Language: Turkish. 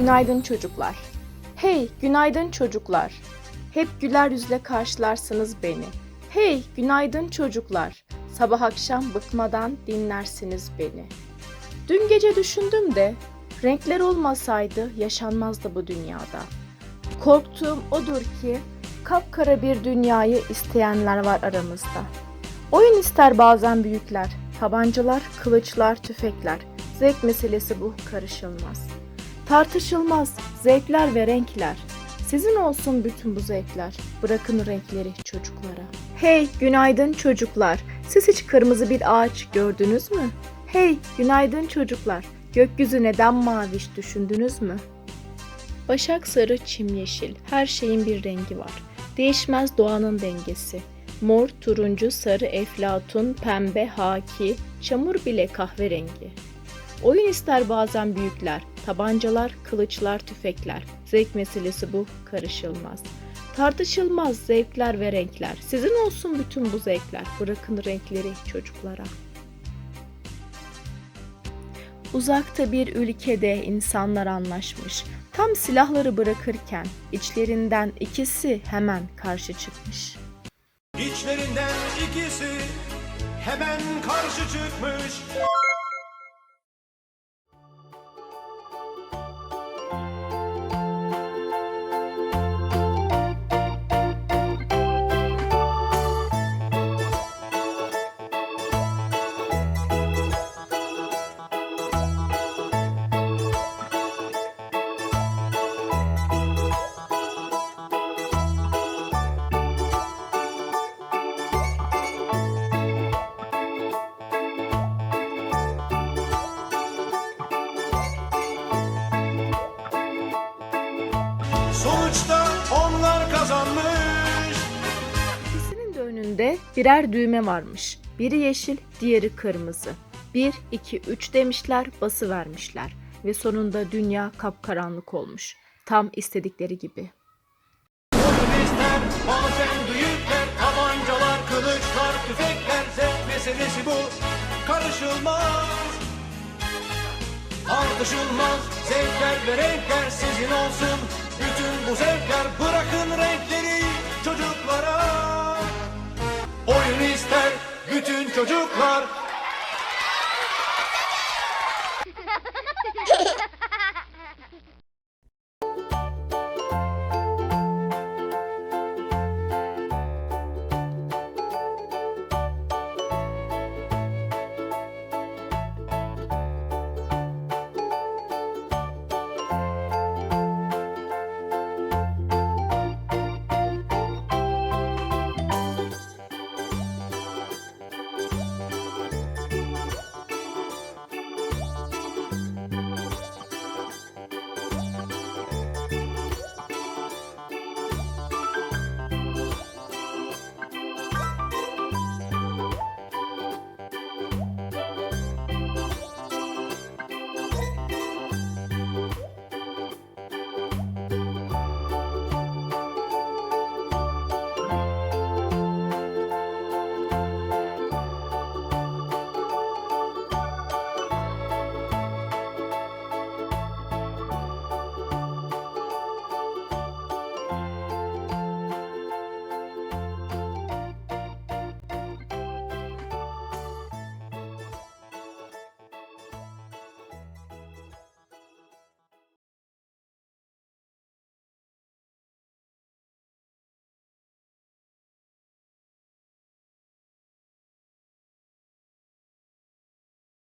Günaydın çocuklar. Hey, günaydın çocuklar. Hep güler yüzle karşılarsınız beni. Hey, günaydın çocuklar. Sabah akşam bıkmadan dinlersiniz beni. Dün gece düşündüm de renkler olmasaydı yaşanmazdı bu dünyada. Korktuğum odur ki kapkara bir dünyayı isteyenler var aramızda. Oyun ister bazen büyükler, tabancalar, kılıçlar, tüfekler. Zevk meselesi bu karışılmaz. Tartışılmaz zevkler ve renkler. Sizin olsun bütün bu zevkler. Bırakın renkleri çocuklara. Hey günaydın çocuklar. Siz hiç kırmızı bir ağaç gördünüz mü? Hey günaydın çocuklar. Gökyüzü neden maviş düşündünüz mü? Başak sarı, çim yeşil. Her şeyin bir rengi var. Değişmez doğanın dengesi. Mor, turuncu, sarı, eflatun, pembe, haki, çamur bile kahverengi. Oyun ister bazen büyükler, tabancalar, kılıçlar, tüfekler. Zevk meselesi bu, karışılmaz. Tartışılmaz zevkler ve renkler. Sizin olsun bütün bu zevkler. Bırakın renkleri çocuklara. Uzakta bir ülkede insanlar anlaşmış. Tam silahları bırakırken içlerinden ikisi hemen karşı çıkmış. İçlerinden ikisi hemen karşı çıkmış. Sonuçta onlar kazanmış. İkisinin de önünde birer düğme varmış. Biri yeşil, diğeri kırmızı. 1, 2, 3 demişler, bası vermişler. Ve sonunda dünya kapkaranlık olmuş. Tam istedikleri gibi. Bazen büyükler, tabancalar, kılıçlar, tüfekler. Zevk meselesi bu, karışılmaz. Tartışılmaz zevkler ve renkler sizin olsun. Bütün bu zevkler bırakın renkleri çocuklara. Oyun ister bütün çocuklar